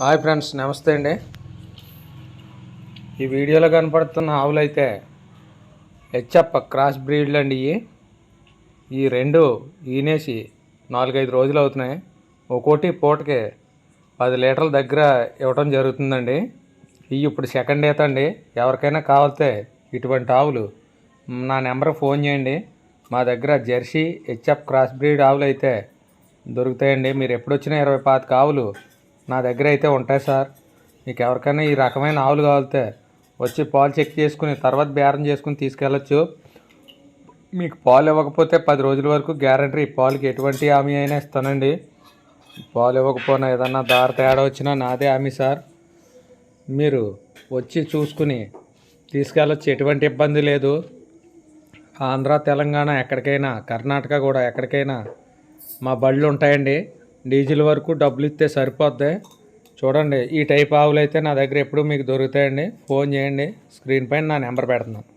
Hi friends నమస్తే అండి. ఈ వీడియోలో కనపడుతున్న ఆవులు అయితే హెచ్ఎప్ క్రాస్ బ్రీడ్లు అండి ఇవి ఈ రెండు ఈనేసి నాలుగైదు రోజులు అవుతున్నాయి. ఒక్కోటి పూటకి పది లీటర్ల దగ్గర ఇవ్వటం జరుగుతుందండి. ఇవి ఇప్పుడు సెకండ్ ఈత అండి. ఎవరికైనా కావాలితే ఇటువంటి ఆవులు నా నెంబర్ ఫోన్ చేయండి. మా దగ్గర జెర్సీ హెచ్ఎఫ్ క్రాస్ బ్రీడ్ ఆవులు అయితే దొరుకుతాయండి. మీరు ఎప్పుడు వచ్చినా ఇరవై పాతిక ఆవులు నా దగ్గర అయితే ఉంటాయి సార్. మీకు ఎవరికైనా ఈ రకమైన ఆవులు కావాలితే వచ్చి పాలు చెక్ చేసుకుని తర్వాత బేరం చేసుకుని తీసుకెళ్ళచ్చు. మీకు పాలు ఇవ్వకపోతే పది రోజుల వరకు గ్యారంటీ పాలకి ఎటువంటి హామీ అయినా ఇస్తానండి. పాలు ఇవ్వకపోయినా ఏదన్నా దారి తేడా వచ్చినా నాదే హామీ సార్. మీరు వచ్చి చూసుకుని తీసుకెళ్ళచ్చు ఎటువంటి ఇబ్బంది లేదు. ఆంధ్ర తెలంగాణ ఎక్కడికైనా కర్ణాటక కూడా ఎక్కడికైనా మా బళ్ళు ఉంటాయండి. డీజిల్ వరకు డబ్బులు ఇస్తే సరిపోద్ది. చూడండి ఈ టైప్ ఆవులు అయితే నా దగ్గర ఎప్పుడు మీకు దొరుకుతాయండి. ఫోన్ చేయండి స్క్రీన్ పైన నా నెంబర్ పెడుతున్నాను.